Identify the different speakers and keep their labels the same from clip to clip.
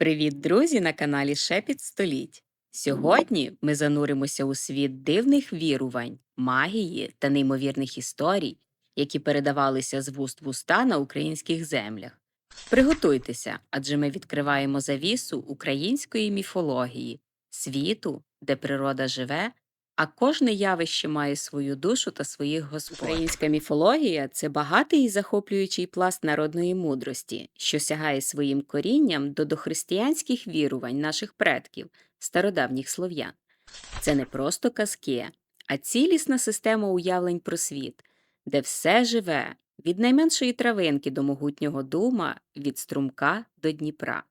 Speaker 1: Привіт, друзі, на каналі Шепіт Століть. Сьогодні ми зануримося у світ дивних вірувань, магії та неймовірних історій, які передавалися з вуст в уста на українських землях. Приготуйтеся, адже ми відкриваємо завісу української міфології, світу, де природа живе, а кожне явище має свою душу та своїх господарів. Українська міфологія це багатий і захоплюючий пласт народної мудрості, що сягає своїм корінням до дохристиянських вірувань наших предків, стародавніх слов'ян. Це не просто казки, а цілісна система уявлень про світ, де все живе від найменшої травинки до могутнього дума, від струмка до Дніпра.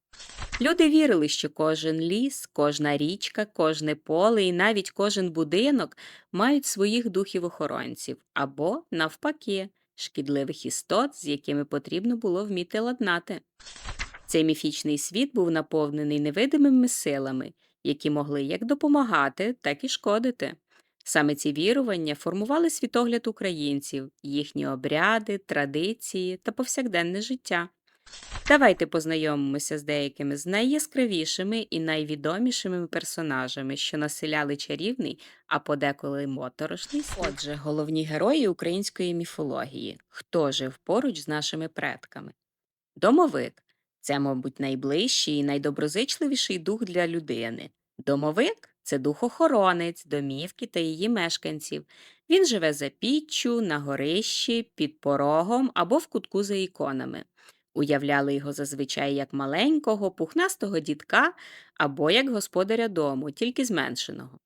Speaker 1: Люди вірили, що кожен ліс, кожна річка, кожне поле і навіть кожен будинок мають своїх духів-охоронців або, навпаки, шкідливих істот, з якими потрібно було вміти ладнати. Цей міфічний світ був наповнений невидимими силами, які могли як допомагати, так і шкодити. Саме ці вірування формували світогляд українців, їхні обряди, традиції та повсякденне життя. Давайте познайомимося з деякими з найяскравішими і найвідомішими персонажами, що населяли чарівний, а подеколи моторошний. Отже, головні герої української міфології, хто жив поруч з нашими предками. Домовик це, мабуть, найближчий і найдоброзичливіший дух для людини. Домовик це дух-охоронець, домівки та її мешканців. Він живе за піччю, на горищі, під порогом або в кутку за іконами. Уявляли його зазвичай як маленького, пухнастого дітка або як господаря дому, тільки зменшеного.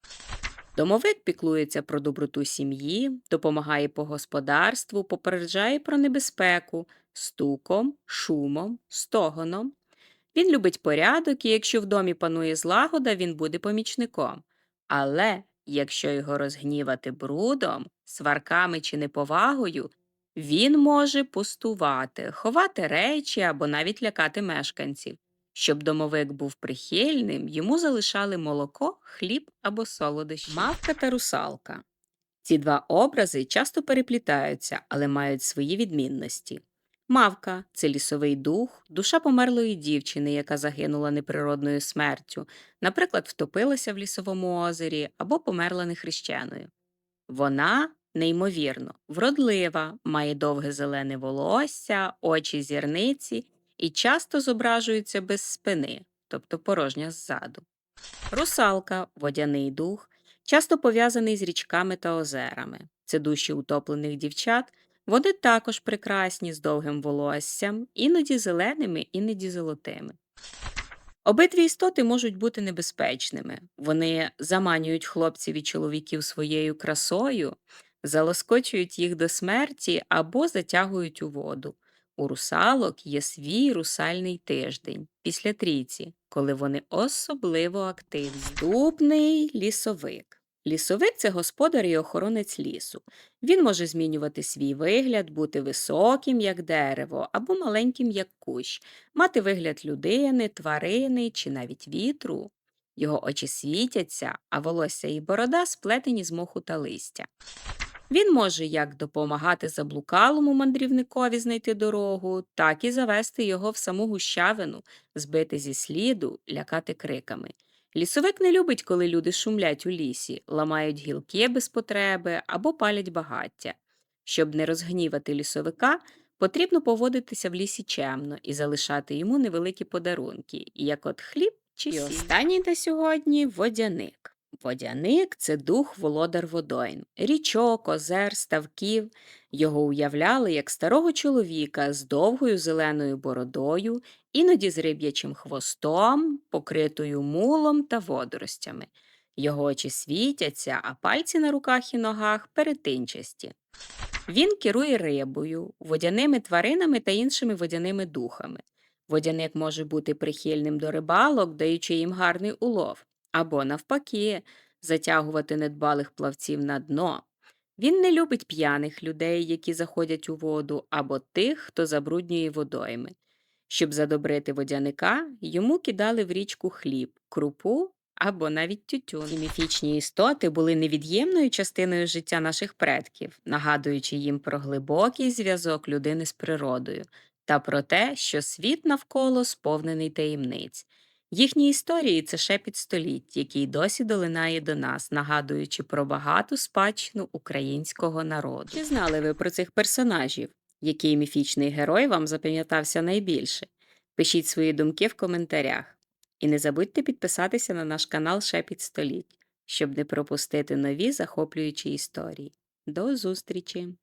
Speaker 1: Домовик піклується про доброту сім'ї, допомагає по господарству, попереджає про небезпеку стуком, шумом, стогоном. Він любить порядок, і якщо в домі панує злагода, він буде помічником. Але якщо його розгнівати брудом, сварками чи неповагою, він може пустувати, ховати речі або навіть лякати мешканців. Щоб домовик був прихильним, йому залишали молоко, хліб або солодощі. Мавка та русалка. Ці два образи часто переплітаються, але мають свої відмінності. Мавка це лісовий дух, душа померлої дівчини, яка загинула неприродною смертю, наприклад, втопилася в лісовому озері або померла нехрещеною. Вона неймовірно вродлива, має довге зелене волосся, очі зірниці і часто зображується без спини, тобто порожня ззаду. Русалка водяний дух, часто пов'язаний з річками та озерами. Це душі утоплених дівчат. Вони також прекрасні з довгим волоссям, іноді зеленими, іноді золотими. Обидві істоти можуть бути небезпечними. Вони заманюють хлопців і чоловіків своєю красою, залоскочують їх до смерті або затягують у воду. У русалок є свій русальний тиждень після трійці, коли вони особливо активні. Здубний лісовик. Лісовик це господар і охоронець лісу. Він може змінювати свій вигляд, бути високим, як дерево, або маленьким, як кущ, мати вигляд людини, тварини чи навіть вітру. Його очі світяться, а волосся і борода сплетені з моху та листя. Він може як допомагати заблукалому мандрівникові знайти дорогу, так і завести його в саму гущавину, збити зі сліду, лякати криками. Лісовик не любить, коли люди шумлять у лісі, ламають гілки без потреби або палять багаття. Щоб не розгнівати лісовика, потрібно поводитися в лісі чемно і залишати йому невеликі подарунки, як от хліб чи сіль. І останній на сьогодні водяник. Водяник це дух володар водойм, річок, озер, ставків. Його уявляли як старого чоловіка з довгою зеленою бородою, іноді з риб'ячим хвостом, покритою мулом та водоростями. Його очі світяться, а пальці на руках і ногах перетинчасті. Він керує рибою, водяними тваринами та іншими водяними духами. Водяник може бути прихильним до рибалок, даючи їм гарний улов або, навпаки, затягувати недбалих плавців на дно. Він не любить п'яних людей, які заходять у воду, або тих, хто забруднює водойми. Щоб задобрити водяника, йому кидали в річку хліб, крупу або навіть тютюн. Ці міфічні істоти були невід'ємною частиною життя наших предків, нагадуючи їм про глибокий зв'язок людини з природою та про те, що світ навколо сповнений таємниць. Їхні історії це шепіт століть, який досі долинає до нас, нагадуючи про багату спадщину українського народу. Чи знали ви про цих персонажів? Який міфічний герой вам запам'ятався найбільше? Пишіть свої думки в коментарях. І не забудьте підписатися на наш канал Шепіт Століть, щоб не пропустити нові захоплюючі історії. До зустрічі!